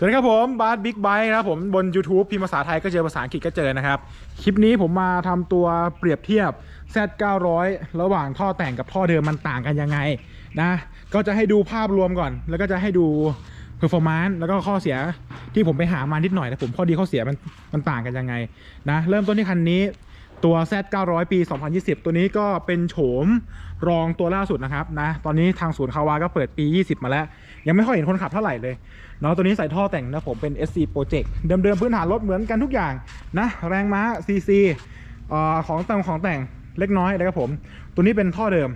สวัสดีครับผมบาสบิ๊กไบค์นะครับผมบน YouTube พิมพ์ภาษาไทยก็เจอภาษาอังกฤษก็เจอนะครับ คลิปนี้ผมมาทำตัวเปรียบเทียบ Z900 ระหว่างท่อแต่งกับท่อเดิมมันต่างกันยังไงนะ ก็จะให้ดูภาพรวมก่อน แล้วก็จะให้ดู performance แล้วก็ข้อเสียที่ผมไปหามานิดหน่อยนะผมข้อดีข้อเสียมันมันต่างกันยังไงนะเริ่มต้นที่คันนี้ ตัว Z900 ปี 2020 ตัวนี้ก็เป็นโฉมรองตัวล่าสุดนะครับนะ ตอนนี้ทางศูนย์คาวาก็เปิดปี 20 มาแล้ว ยังไม่ค่อยเห็นคนขับเท่าไหร่เลยเนาะตัวนี้ใส่ท่อแต่งนะผมเป็น SC Project เดิมๆพื้นฐานรถเหมือนกันทุกอย่างนะ แรงม้า CC อ่อของแต่งของแต่งเล็กน้อยนะครับผม ตัวนี้เป็นท่อเดิม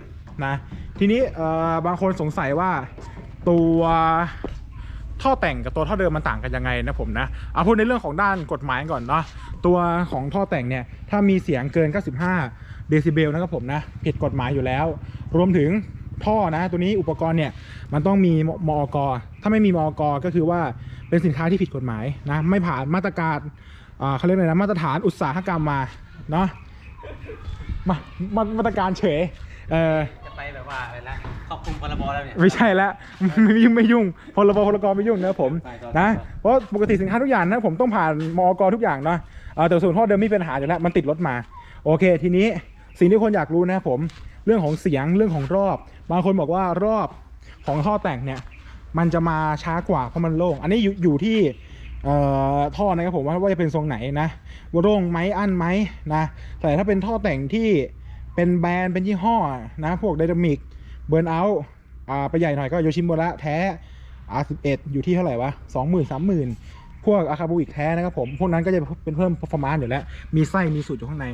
นะ ทีนี้เอ่อบางคนสงสัยว่าตัว ท่อแต่งกับตัวท่อเดิมมันต่างกันยังไงนะผมนะเอาพูดในเรื่องของด้านกฎหมายก่อนเนาะตัวของท่อแต่งเนี่ยถ้ามีเสียงเกิน 95 เดซิเบลนะครับผมนะผิดกฎหมายอยู่แล้ว รวมถึงท่อนะตัวนี้อุปกรณ์เนี่ยมันต้องมีมอกถ้าไม่มีมอกก็คือว่าเป็นสินค้าที่ผิดกฎหมายนะไม่ผ่านมาตรการอ่าเขาเรียกอะไรนะมาตรฐานอุตสาหกรรมมาเนาะมามามาตรการเฉยเออจะไปแบบว่าอะไรนะ ครอบคลุมพรบแล้วเนี่ย ไม่ใช่แล้วไม่ยุ่งไม่ยุ่งพรบพรกไม่ยุ่งนะครับผมไปต่อนะต่อเพราะปกติสินค้าทุกอย่างนะผมต้องผ่านมอกทุกอย่างเนาะเอ่อแต่ส่วนท่อเดิมไม่มีปัญหาอยู่แล้วมันติดรถมา โอเค ทีนี้สิ่งที่คนอยากรู้นะครับผมเรื่องของเสียงเรื่องของรอบ บางคนบอกว่ารอบของท่อแต่งเนี่ย มันจะมาช้ากว่าเพราะมันโล่ง อันนี้อยู่อยู่ที่เอ่อท่อนะครับผมว่าว่าจะเป็นทรงไหนนะว่าโล่งไหมอั้นไหมนะแต่ถ้าเป็นท่อแต่งที่เป็นแบรนด์เป็นยี่ห้อนะพวกไดนามิก เบิร์นเอาท์อ่าไปใหญ่หน่อยก็โยชิโมระแท้ R11 อยู่ที่เท่าไหร่วะสองหมื่นสามหมื่นพวกอาคาบูอีกแท้นะครับผม พวกนั้นก็จะเป็นเพิ่ม performance อยู่แล้ว มีไส้มีสูตรอยู่ข้างใน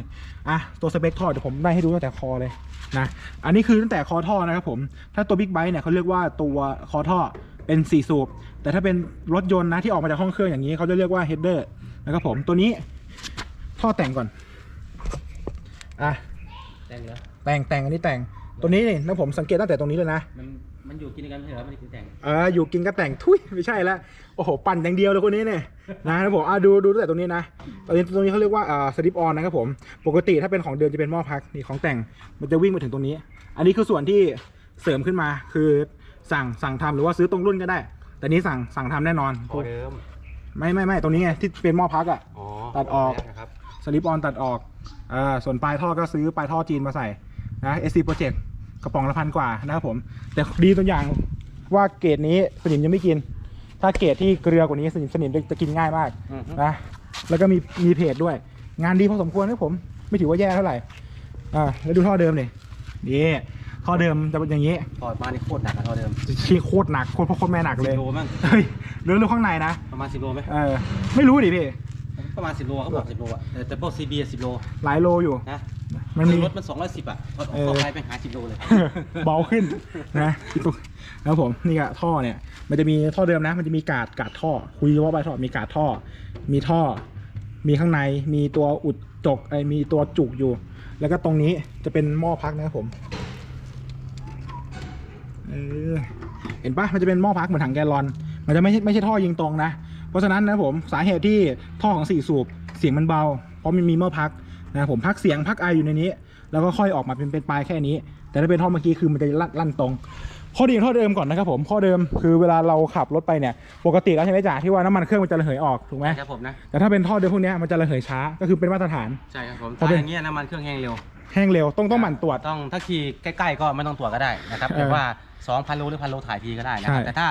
อะ ตัวสเปคท่อเดี๋ยวผมได้ให้ดูตั้งแต่คอเลยนะ อันนี้คือตั้งแต่คอท่อนะครับผม ถ้าตัวบิ๊กไบค์เนี่ยเขาเรียกว่าตัวคอท่อเป็น 4 สูบ แต่ถ้าเป็นรถยนต์นะที่ออกมาจากห้องเครื่องอย่างนี้เขาจะเรียกว่า header นะครับผม ตัวนี้ท่อแต่งก่อน อะ แต่งเหรอแต่งแต่งอันนี้แต่ง ตัวนี้นี่นะผมสังเกตตั้งแต่ตรงนี้เลยนะ มันมันอยู่กินกันเหรอมันถึงแต่งเอออยู่กินก็แต่งทุยไม่ใช่แล้วโอ้โหปั่นอย่างเดียวเลยคนนี้เนี่ยนะครับผมอะดูดูตั้งแต่ตรงนี้นะตรงนี้ตรงนี้เขาเรียกว่าอ่าสลิปออนนะครับผมปกติถ้าเป็นของเดิมจะเป็นหม้อพักนี่ของแต่งมันจะวิ่งมาถึงตรงนี้ อันนี้คือส่วนที่เสริมขึ้นมาคือสั่งสั่งทำหรือว่าซื้อตรงรุ่นก็ได้ แต่นี้สั่งสั่งทำแน่นอนพอเดิมไม่ไม่ไม่ตรงนี้ไงที่เป็นหม้อพักอะ อ๋อตัดออก นะครับ สลิปออนตัดออกอ่าส่วนปลายท่อก็ซื้อปลายท่อจีนมาใส่นะ SC Project กระป๋องละพันกว่านะครับผม แต่ดีตัวอย่างว่าเกรดนี้สนิมจะไม่กิน ถ้าเกรดที่เกลือกว่านี้สนิมสนิมจะกินง่ายมากอือฮึ นะแล้วก็มีมีเพจด้วย งานดีพอสมควรนะครับผมไม่ถือว่าแย่เท่าไหร่อ่าแล้วดูท่อเดิมนี่นี่ท่อเดิมจะเป็นอย่างนี้ถอดมานี่โคตรหนักอะท่อเดิมชี้โคตรหนักโคตรพ่อโคตรแม่หนักเลยสิบโลมั้งเฮ้ยเรื่องเรื่องข้างในนะประมาณสิบโลไหมเออไม่รู้ดิพี่ประมาณสิบโลเขาบอกสิบโลอะแต่แต่พวกซีบีสิบโลหลายโลอยู่นะ มันมีคือรถมันสองร้อยสิบอะถอดออกเออเข้าไปไปหาสิบโลเลย เบาขึ้นนะพี่ตุ๊กแล้วผมนี่ก็ท่อเนี่ย มันจะมีท่อเดิมนะ มันจะมีกาดกาดท่อ คุยว่าใบท่อมีกาดท่อ มีท่อ มีข้างในมีตัวอุดจกไอมีตัวจุกอยู่ แล้วก็ตรงนี้จะเป็นหม้อพักนะครับผมเออเห็นปะมันจะเป็นหม้อพักเหมือนถังแกลลอน มันจะไม่ใช่ไม่ใช่ท่อยิงตรงนะ เพราะฉะนั้นนะผมสาเหตุที่ท่อของสี่สูบเสียงมันเบา เพราะมันมีหม้อพัก นะครับผมพักเสียงพักไออยู่ในนี้ แล้วก็ค่อยออกมาเป็นเป็นปลายแค่นี้ แต่ถ้าเป็นท่อเมื่อกี้คือมันจะลั่นลั่นตรง ข้อดีของท่อเดิมก่อนนะครับผมข้อเดิมคือเวลาเราขับรถไปเนี่ยปกติแล้วใช่ไหมจ่าที่ว่าน้ำมันเครื่องมันจะระเหยออกถูกไหมครับผมนะแต่ถ้าเป็นท่อเดิมพวกเนี้ยมันจะระเหยช้าก็คือเป็นมาตรฐาน ใช่ครับผมพอถ้าเป็นอย่างเงี้ยน้ำมันเครื่องแห้งเร็วแห้งเร็วต้องต้องหมั่นตรวจต้องถ้าขี่ใกล้ๆก็ไม่ต้องตรวจก็ได้นะครับเออแต่ว่า 2,000โลหรือพันโลถ่ายทีก็ได้นะครับใช่แต่ถ้า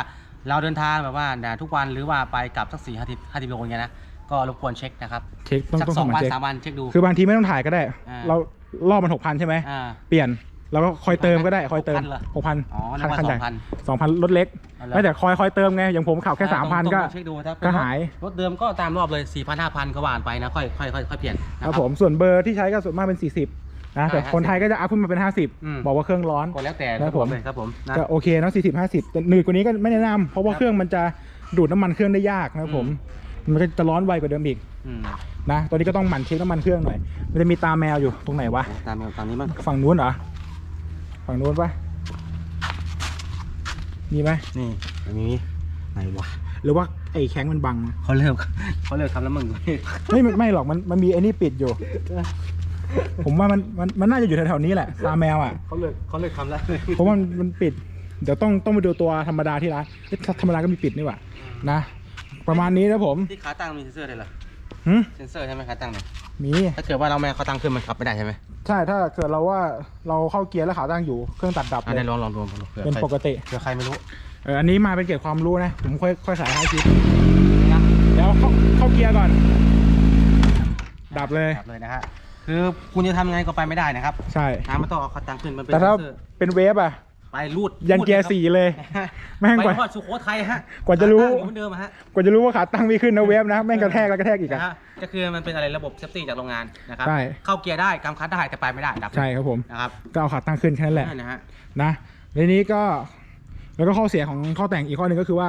เราเดินทางแบบว่าทุกวันหรือว่าไปกลับสักสี่ห้าสิบห้าสิบโลอย่างเงี้ยนะ ก็รบกวนเช็คนะครับเช็คต้องสักต้องสองทำหวัมันนเช็คสามวันเช็คดู คือบางทีไม่ต้องถ่ายก็ได้ อ่า เรารอบมันหกพันใช่ไหมอ่า เปลี่ยนแล้วก็คอยเติมก็ได้คอยเติม6,000เหรอ หกพันอ๋อนึกว่าคันใหญ่2,000สองพันรถเล็กเอาเหรอ ไม่แต่คอยคอยเติมไงอย่างผมขับแค่สามพันต้องก็ต้องเช็คดูถ้าเป็นก็รถหาย รถเดิมก็ตามรอบเลย4 0 0 0 5,000ก็ว่านไปนะค่อยค่อยค่อยค่อยเปลี่ยนนะคครัรับบ ผมส่วนเบอร์ที่ใช้ก็ส่วนมากเป็น 40นะแต่ใช่คนไทยก็จะอัพขึ้นมาเป็น อืม 50 บอกว่าเครื่องร้อน ก็แล้วแต่ครับผม เลยครับผมนะ ก็โอเคเนอะ40 50แต่หนืดกว่านี้ก็ไม่แนะนำเพราะว่าครับเครื่องมันจะดูดน้ำมันเครื่องได้ยากนะครับผม มันก็จะร้อนไวกว่าเดิมอีกอืมนะตอนนี้ก็ต้องหมั่นเช็คน้ำมันเครื่องหน่อย มันจะมีตาแมวอยู่ตรงไหนวะ ตามตามนี้มั้งฝั่งนู้นเหรอ ฝั่งนู้นปะมีไหมนี่อันนี้ไหนวะหรือว่าไอ้แข้งมันบังเขาเลิกเขาเลิกทำแล้วมึงไม่ไม่ไม่หรอกมันมันมีไอ้นี่ปิดอยู่ ผมว่ามันมันมันน่าจะอยู่แถวๆนี้แหละตาแมวอะ เขาเลิกเขาเลิกทำแล้วเพราะมันมันปิด เดี๋ยวต้องต้องไปดูตัวธรรมดาที่ร้านเอ๊ะธรรมดาก็มีปิดนี่หว่านะ ประมาณนี้นะผมที่ขาตั้งมีเซ็นเซอร์เลยเหรอหึเซ็นเซอร์ใช่ไหมขาตั้งเนี่ยมีถ้าเกิดว่าเราไม่เอาขาตั้งขึ้นมันขับไม่ได้ใช่ไหมใช่ถ้าเกิดเราว่าเราเข้าเกียร์แล้วขาตั้งอยู่เครื่องตัดดับอะเลได้ยลองลองดูลองดูเผื่อเป็นใครปกติเผื่อใครไม่รู้เอออันนี้มาเป็นเกร็ดความรู้นะผมค่อยค่อยสายให้คิดนะเดี๋ยวเข้าเข้าเกียร์ก่อน ดับเลยขับเลยนะฮะคือคุณจะทำไงก็ไปไม่ได้นะครับใช่ น้ำมันต้องเอาขาตั้งขึ้นมันเป็นแต่ถ้าเซ็นเซอร์เป็นเวฟอะ ไปรูดยันเกียร์สี่เลย แม่งไปกว่า ทอดสุโขทัยฮะกว่าจะรู้ ขตั้งอยู่เหมือนเดิมอะฮะกว่าจะรู้ว่าขาตั้งไม่ขึ้นนะเวฟนะ แม่งกระแทกแล้วกระแทกอีกอะนะฮะก็คือมันเป็นอะไรระบบเซฟตี้จากโรงงานนะครับใช่ เข้าเกียร์ได้กำคัดได้แต่ไปไม่ได้ดับใช่ครับผม นะครับก็เอาขาตั้งขึ้นแค่นั้นแหละ นั่นนะฮะนะในนี้ก็แล้วก็ข้อเสียของข้อแต่งอีกข้อหนึ่งก็คือว่า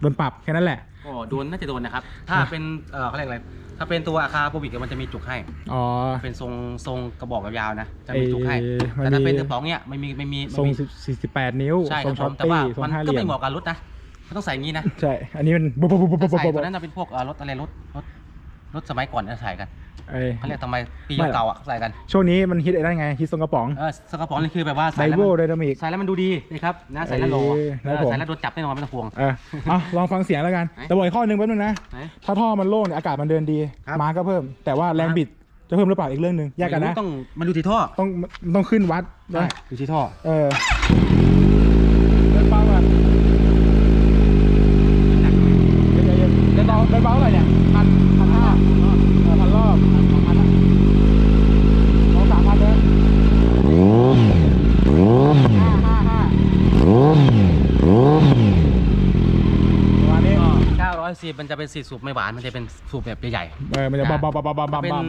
โดนปรับแค่นั้นแหละ ก็โดนน่าจะโดนนะครับ ถ้าเป็นเออเขาเรียกอะไร ถ้าเป็นตัวอาคาโปรบิกมันจะมีจุกให้ อ๋อ เป็นทรงทรงกระบอกยาวๆนะ จะมีจุกให้เอ่อมันแต่ถ้าเป็นมีกระป๋องเนี่ยไม่มีไม่มีทรงไม่มีสี่สิบแปดนิ้วใช่ทครรังบช็ผอปมแต่ปี้ว่าทรงมันห้าเหก็ลี่ยไม่มเหมาะกับรถนะมันต้องใส่อย่างนี้นะ ใช่ อันนี้มันบบบบบบถ้าบใส่บตัวนั้นจะเป็นพวกเอ่อรถอะไรรถรถ รถสมัยก่อนจะใส่กันเอ้ย เขาเรียกทำไมปีไม่หรอก เก่าๆอะใส่กันช่วงนี้มันฮิตไอ้นั่นไงฮิตทรงกระป๋องเออสกระป๋องนี่คือแบบว่าไดใส่แล้วโวมันไดนามิก ใส่แล้วมันดูดีนะครับนะใส่แล้วโลเออครับผม ใส่แล้วโดนจับแน่นอนไม่ต้องห่วง เออเอาลองฟังเสียงแล้วกันไหนแต่บอกอีกข้อหนึ่งแป๊บนึงนะ ไหน ถ้าท่อมันโล่งเนี่ยอากาศมันเดินดี ครับมาก็เพิ่ม แต่ว่าแรงบิดจะเพิ่มหรือเปล่าอีกเรื่องหนึ่งแยกกันนะ ไม่รู้ต้องมาดูที่ท่อต้องต้องขึ้นวัดใช่นะดูที่ท่อ เออเดินเบาอะเดี๋ยวเดี๋ยวเดินเบาเดินเบาเท่าไหร่เนี่ยพันพันห้าเออพันรอบสองพันอะสองสามพันเลยห้าห้าห้าประมาณนี้ ก็910 มันจะเป็นสีสูบไม่หวานมันจะเป็นสูบแบบใหญ่เออมันจะบัมบัมบัมบัมบัมๆบัมเป็นบัม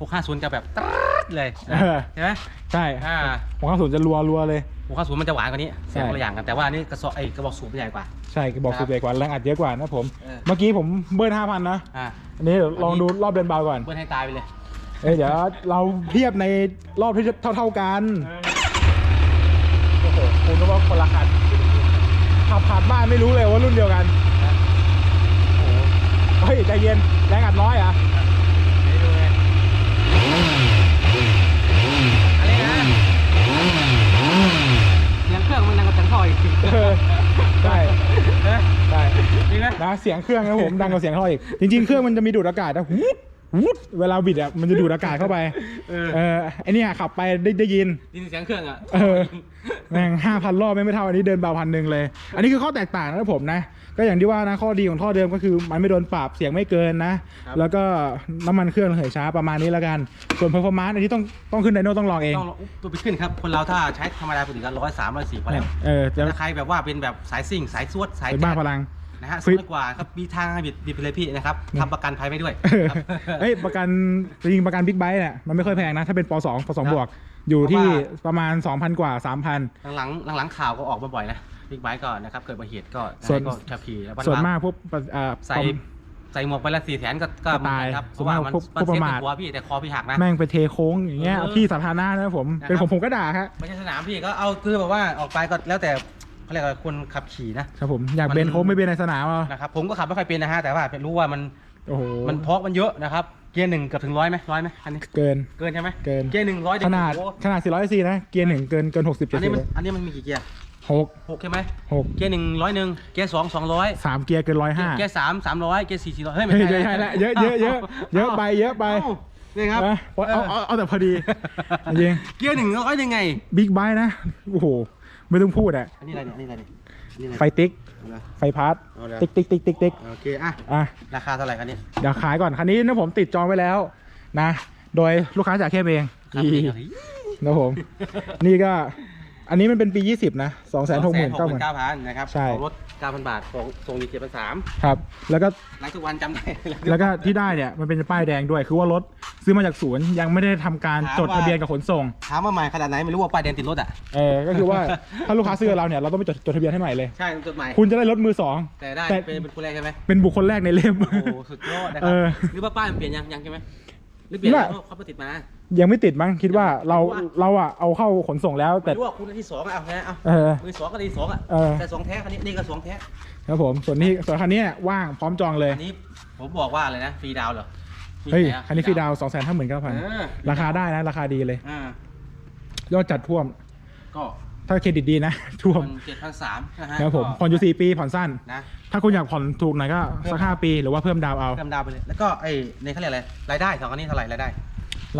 650จะแบบตรัดเลยเออ ใช่ไหมใช่อ่าของข้าวสูนจะรัวรัวเลย650มันจะหวานกว่านี้เสียงใช่คนละอย่างกันแต่ว่าอันนี่กระสอบไอ้กระบอกสูบใหญ่กว่า ใช่กระบอกครัสูบบใหญ่กว่าแรงอัดเยอะกว่านะผม เออเมื่อกี้ผมเบิร์นห้าพันนะ อ่า อันนี้เดี๋ยวลองอันนี้ดูรอบเดินเบาก่อน เบิ้ลให้ตายไปเลยเอ้ยเดี๋ยวเราเทียบในรอบที่เท่าเท่า ๆกัน โอ้โหคุณก็ว่าคนละคันขับผ่านบ้านไม่รู้เลยว่ารุ่นเดียวกันโอ้โห เฮ้ยใจเย็นแรงอัดน้อยเหรอะให้ดูไงอันนี้นะเสียงเครื่องมันดังกว่าเสียงท่ออีกใช่เอ๊ะใช่จริงไหมนะเสียงเครื่องนะผมดังกว่าเสียงท่ออีกจริงๆเครื่องมันจะมีดูดอากาศนะวูด วูดเวลาบิดอะมันจะดูดอากาศเข้าไป เออ เออไอเนี่ยขับไปได้ได้ยินได้ยินเสียงเครื่องอะเออแม่งห้าพันรอบไม่ไม่เท่าอันนี้เดินเบาพันหนึ่งเลย อันนี้คือข้อแตกต่างนะผมนะ ก็อย่างที่ว่านะข้อดีของท่อเดิมก็คือมันไม่โดนปรับเสียงไม่เกินนะครับแล้วก็น้ำมันเครื่องระเหยช้าประมาณนี้แล้วกัน ส่วนเพอร์ฟอร์มานซ์อันนี้ต้องต้องขึ้นไดโน่ต้องลองเอง ต้องอุ๊บตัวไปขึ้นครับ คนเราถ้าใช้ธรรมดาปกติก็ร้อยสามร้อยสี่พอแล้วเออจะถ้าใครแบบว่าเป็นแบบสายซิ่งสายสวดสายเป็นบ้าพลัง นะฮะฟิสูตงกว่าครับมีทางให้บิดบิดไปเลยพี่นะครับทำประกันภัยไว้ด้วยเออครับเฮ้ยประกันจริงๆประกันบิ๊กไบค์เนี่ยมันไม่ค่อยแพงนะ ถ้าเป็นปสองปสองครับบวก อยู่ที่เพราะว่าประมาณ 2,000 กว่า 3,000 หลังๆหลังๆข่าวก็ออกมาบ่อยนะบิ๊กไบค์ก็นะครับเกิดอุบัติเหตุก็ส่วน ก็ขับขี่แล้วส่วนบ้ๆมากพวกอ่าใส่ใส่หมวกไปละสี่แสนก็ก็ก็ตายเหมือนกันครับเพส่วราะนว่ามากมันพวกมันพวกเซประฟมาทตัวพี่แต่คอพี่หักนะ แม่งไปเทโค้งอย่างเงี้ยเออที่สาธารณะนะผม นะครับ เป็นผมผมก็ด่าครับไม่ใช่สนามพี่ก็เอาคือแบบว่าออกไปก็แล้วแต่ เขาเรียกว่าคนขับขี่นะ ครับผมอยากมันเบนโค้งไม่เบนในสนามเอานะครับผมก็ขับไม่ค่อยเป็นนะฮะแต่ว่ารู้ว่ามันโอ้โหมันพอกมันเยอะนะครับเกียร์หนึ่งเกือบถึงร้อยไหมร้อยไหมอันนี้เกินเกินใช่ไหมเกินเกียร์หนึ่งร้อยขนาดโอ้โหขนาด400ซีนะเกียร์หนึ่งเกินเกิน60อันนี้70มันเลยอันนี้มันมีกี่เกียร์หกหกใช่ไหมหกเกียร์หนึ่งร้อยหนึ่งเกียร์สองสองร้อยสามเกียร์เกินร้อยห้าเกียร์สามสามร้อยเกียร์สี่สี่ร้อยเฮ้ยไม่เฮ้ยใช่ใช่ละเยอะเยอะเยอะเยอะไปเยอะไปเอ้านี่ครับนะเอาเอาเอาเอาแต่พอดีจริงเกียร์หนึ่งร้อยยังไงบิ๊กไบค์นะโอ้โห ไม่ต้องพูดอะอันนี้อะไรเนี่ยอันนี้อะไรเนี่ยอันนี้อะไรไฟติ๊ก เอาละไฟพาร์ทเอาละติ๊กติ๊กติ๊กติ๊กติ๊กโอเคอะอะ ราคาเท่าไหร่กันเนี่ย เดี๋ยวขายก่อน คันนี้นะผมติดจองไว้แล้วนะ โดยลูกค้าจากแค่เองครับอีนี่ครับนะผม นี่ก็ อันนี้มันเป็นปี 20 นะ 2 6 9 0 0 0เก้าพันนะครับใช่ของรถเก้าพันบาทส่งส่งดีเจ็ดพันสามครับ แล้วก็ไลฟ์ทุกวันจำได้แล้วก็ที่ได้เนี่ยมันเป็นป้ายแดงด้วย คือว่ารถซื้อมาจากศูนย์ยังไม่ได้ทำการถามจดว่าทะเบียนกับขนส่ง ถามว่าใหม่ขนาดไหนไม่รู้ว่าป้ายแดงติดรถอะ เออ ก็คือว่าถ้าลูกค้าซื้อกับเราเนี่ยเราต้องไปจดจดทะเบียนให้ใหม่เลย ใช่จดหมายคุณจะได้รถมือสอง แต่ได้แต่ เป็นเป็นคนแรกใช่ไหมเป็นบุคคลแรกในเล่ม โอ้โหสุดยอดนะคเอรับอ หรือว่าป้ายมันเปลี่ยนยังยังใช่ไหม หรือเปลี่ยนน่ะ แล้วเขาไปติดมายังไม่ติดมั้งคิดว่าเราไม่รู้อะเราอะเอาเข้าขนส่งแล้วแต่แต่รู้ว่าคุณได้ที่สองอะเอาแท้เอาเออ มือสองก็ดีสองอะเออ แต่สองแท้คันนี้นี่ก็สองแท้ครับผมส่วนนี้ส่วนคันนี้เนี่ยว่างพร้อมจองเลย อันนี้ผมบอกว่าอะไรนะฟรีดาวน์เหรอมีเฮ้ย ไหอะคันนี้ฟรีดาวสองแสนห้าหมื่นเก้าพันเออราคาได้นะ ราคาดีเลย อ่ายอดจัดท่วม ก็ถ้าเครดิตดีนะ ท่วม เจ็ดพันสามนะฮะครับผมก็ผ่อนอยู่สี่ปีผ่อนสั้น นะ ถ้าคุณอยากผ่อนถูกหน่อยก็สักห้าปีหรือว่าเพิ่มดาวเอาเพิ่มดาวไปเลยแล้วก็ไอ้ในเขาเรียกอะไรรายได้สองอันนี้เท่าไหร่รายได้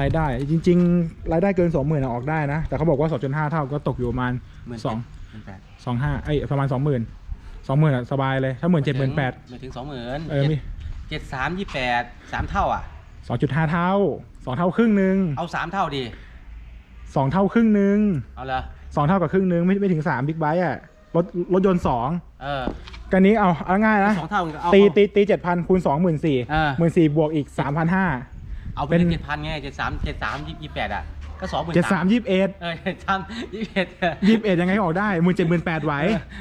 รายได้จริง ๆ รายได้เกินสองหมื่นออกได้นะ แต่เขาบอกว่าสองจุดห้าเท่าก็ตกอยู่ประมาณหมื่นสองหมื่นแปดสองห้าไอ้ยประมาณสองหมื่นสองหมื่นอะสบายเลยถ้าหมื่นเจ็ดหมื่นแปดไม่ถึงสองหมื่นเออมีเจ็ดสามยี่แปดสามเท่าอะสองจุดห้าเท่าสองเท่าครึ่งหนึ่งเอาสามเท่าดีสองเท่าครึ่งหนึ่งเอาเลยสองเท่ากับครึ่งหนึ่งไม่ไม่ถึงสามบิ๊กไบค์อะ รถรถยนต์สองเออกันนี้เอาเอาง่ายนะสองเท่าเอาตีตีตีเจ็ดพันคูณสองหมื่นสี่อ่าหมื่นสี่บวกอีกสามพันห้าเอาไปเป็นเจ็ดพันไงเจ็ดสามเจ็ดสามยี่แปดอะ ก็สองหมื่นเจ็ดสามยี่สิบเอ็ดเออเจ็ดสามยี่สิบเอ็ดยี่สิบเอ็ดยังไงก็ออกได้หมื่นเจ็ดหมื่นแปดไหว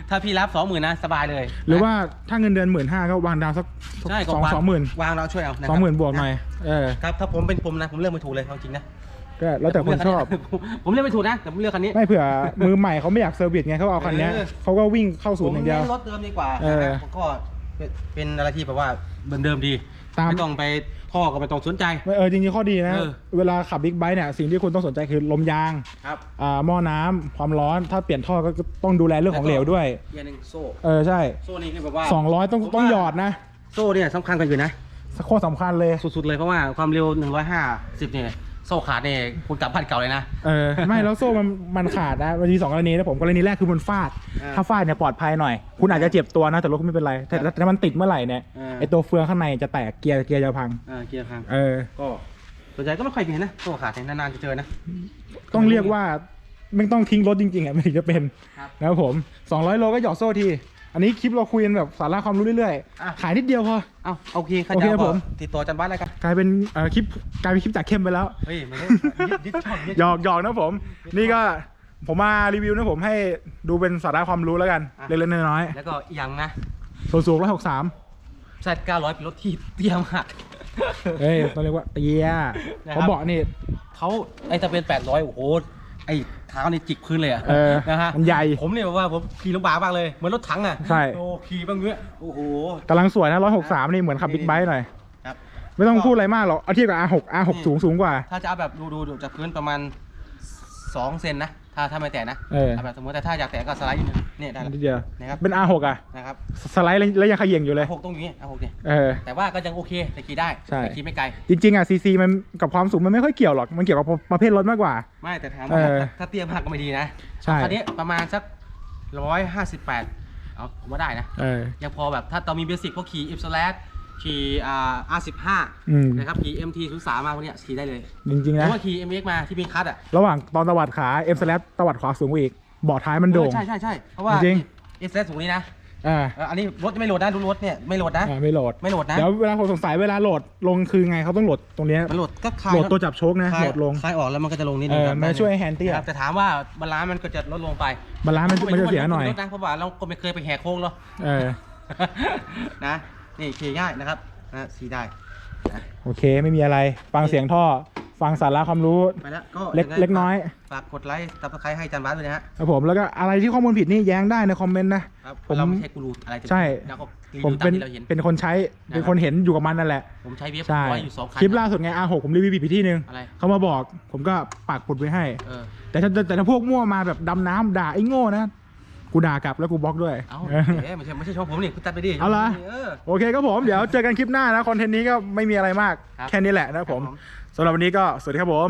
ถ้าพี่รับสองหมื่นนะสบายเลย หรือว่าถ้าเงินเดือนหมื่นห้าก็วางดาวสักใช่สองวางสองหมื่นวางเราช่วยเอาะครับสองหมื่นบวกหน่อยเออครับถ้าผมเป็นผมนะผมเลือกไม่ถูกเลยเอาจริงนะก็แล้วแต่คนชอบ ผมเลือกไม่ถูกนะแต่ผมเลือกคันนี้ไม่เผื่อมือใหม่เขาไม่อยากเซอร์วิสไงเขาเอาคันเนี้ยเออเขาก็วิ่งเข้าศูนย์อย่างเดียวผมน้นรถเดิมดีกว่าเออนะผมก็เป็นเป็นอะไรที่แบบว่าเดิมๆดี ตาม ไม่ต้องไปท่อก็ไม่ต้องสนใจ ไม่เออจริงๆข้อดีนะ เออ เวลาขับบิ๊กไบค์เนี่ยสิ่งที่คุณต้องสนใจคือลมยางครับอ่าหม้อน้ำความร้อนถ้าเปลี่ยนท่อก็ต้องดูแลเรื่องของเหลวด้วยเกียร์หนึ่งโซ่ เออใช่ โซ่นี่คือแบบว่าสองร้อยต้องผมว่าต้องหยอดนะโซ่เนี่ยสำคัญกันอยู่นะโคตรสำคัญเลย สุดๆเลยเพราะว่าความเร็ว 150 เนี่ย โซ่ขาดเนี่ยคุณกลับบ้านเก่าเลยนะ เออไม่แล้วโซ่มันมันขาดนะมันมีสองกรณีนะผมกรณีแรกคือมันฟาด อ่าถ้าฟาดเนี่ยปลอดภัยหน่อย คุณอาจจะเจ็บตัวนะแต่รถคุณไม่เป็นไรแต่แต่ถ้ามันติดเมื่อไหร่เนี่ยอ่า ไอตัวเฟืองข้างในจะแตกเกียร์เกียร์จะพัง อ่าเกียร์พังเออ ก็ส่วนใหญ่ก็ไม่ค่อยมีนะโซ่ขาดเนี่ยนานๆจะเจอนะ ต้องเรียกว่าไม่ต้องทิ้งรถจริงๆอะมันถึงจะเป็นครับ นะครับผม 200 โลก็หยอดโซ่ที อันนี้คลิปเราคุยกันแบบสาระความรู้เรื่อยอะ ๆ ขายนิดเดียวพอ เอ้าโอเคข้าโอเคจะครับผม ติดต่ออาจันบ้านแล้วกันกลายเป็นเอ่อคลิปกลายเป็นคลิปจากเข้มไปแล้ว เฮ้ยไม่ได้ยึดยึดช่องยึดหยอกหยอกนะผม นี่ก็ผมมารีวิวนะผมให้ดูเป็นสาระความรู้แล้วกัน เล็กๆน้อยแล้วก็อีกอย่างนะๆส่วนสูงร้อยหกสามแซด900เป็นรถที่เตี้ยมาก เอ้ยต้องเรียกว่าเตี้ยนะครับ เขาบอกนี่เขาไอ้ถ้าเป็น 800 โอ้โห ไอ้เท้านี่จิกพื้นเลยอะเออนะฮะมันใหญ่ผมเนี่ยแบบว่าผมขี่ลำบากมากเลยเหมือนรถถังอะใช่ โอ้ขี่บางเงี้ยโอ้โห กำลังสวยนะร้อยหกสามนี่เหมือนขับบิ๊กไบค์หน่อย ครับ ไม่ต้องพูดอะไรมากหรอก เอาเทียบกับ R6 R6 สูงสูงกว่า ถ้าจะเอาแบบดูดูดูจากพื้นประมาณ 2 เซนนะ ถ้าถ้าไม่แตะนะเออเอาแบบสมมติแต่ถ้าอยากแตะก็สไลด์นิดนึงเนี่ยได้นิดแล้วเดียวนะครับเป็น R6 อะ นะครับสไลด์แล้วยังขย่งอยู่เลย หกตรงนี้อะหกเนี่ย เออ แต่ว่าก็ยังโอเคแต่ขี่ได้ใช่ แต่ขี่ไม่ไกล จริงๆอะซีซีมันกับความสูงมันไม่ค่อยเกี่ยวหรอก มันเกี่ยวกับประเภทรถมากกว่า ไม่แต่ถามเอว่าอถ้าถ้าเตี้ยมากก็ไม่ดีนะใช่ คันนี้ประมาณสักร้อยห้าสิบแปดเอาผมว่าได้นะ เออ ยังพอแบบถ้าเรามีเบสิกพวกขี่อิฟสแลด ขี่อ่า R15 อืม นะครับขี่ MT 0 3 มาพวกเนี้ยขี่ได้เลยจริงหๆรืนะ อว่าขี่ MX มาที่เป็นคัทอะระหว่างตอนตวัดขา M s l a ตวัดขวาสูงกว่าอีกเบาะท้ายมันโด่งเออใช่ใช่ใช่เพราะว่าจริงอิฟสแลดสูงนี้นะอ่าเอออันนี้รถไม่โหลดนะดูรถเนี่ยไม่โหลดนะ อ่าไม่โหลดไม่โหลดนะ เดี๋ยวเวลาผมสงสัยเวลาโหลดลงคือไงเขาต้องโหลดตรงเนี้ยมันโหลดก็คลายโหลดตัวจับโชคนะคลายโหลดลง คลายออกแล้วมันก็จะลงนิดเอนึงอครับมันจะช่วยให้แฮนด์เตี้ย ครับแต่ถามว่าบาลานซ์มันก็จะลดลงไปบาลานซ์มันมันจะเสียหน่อยลดนะเพราะว่าเราก็ไม่เคยไปแหกโค้งหรอก เออ นะ นี่ขี่ง่ายนะครับนะสีได้นะโอเคไม่มีอะไร ฟังเสียงท่อ ฟังสาระความรู้ ไปแล้วก็เล็กยังไงเล็กน้อย ฝากกดไลค์ตับสไครต์ให้จันบ้านด้วยนะฮะครับผมแล้วก็อะไรที่ข้อมูลผิดนี่แย้งได้ในคอมเมนต์นะ ครับผมเราไม่ใช่กูรูอะไรจะใช่ แล้วก็รีผมวิวตาเป็มนที่เราเห็น เป็นคนใช้นะครับ เป็นคนเห็นอยู่กับมันนั่นแหละ ผมใช้เว็บใช่ ร้อยอยู่สองคันคลิปล่าสุดไง R6 ผมรีวิวผิดไปที่นึงอะไรเขามาบอก ผมก็ปากปุดไว้ให้ เออแต่ถ้าแต่ถ้าพวกมั่วมาแบบดำน้ำด่าไอ้โง่นะ กูด่ากลับแล้วกูบล็อกด้วย เอ้าเอ๊ะไม่ใช่ไม่ใช่ช่องผมนี่คุณตัดไปดิเอาเหรอเออโอเคครับผม เดี๋ยวเจอกันคลิปหน้านะ คอนเทนต์นี้ก็ไม่มีอะไรมาก ครับแค่นี้แหละนะครับผมครับผม สำหรับวันนี้ก็สวัสดีครับผม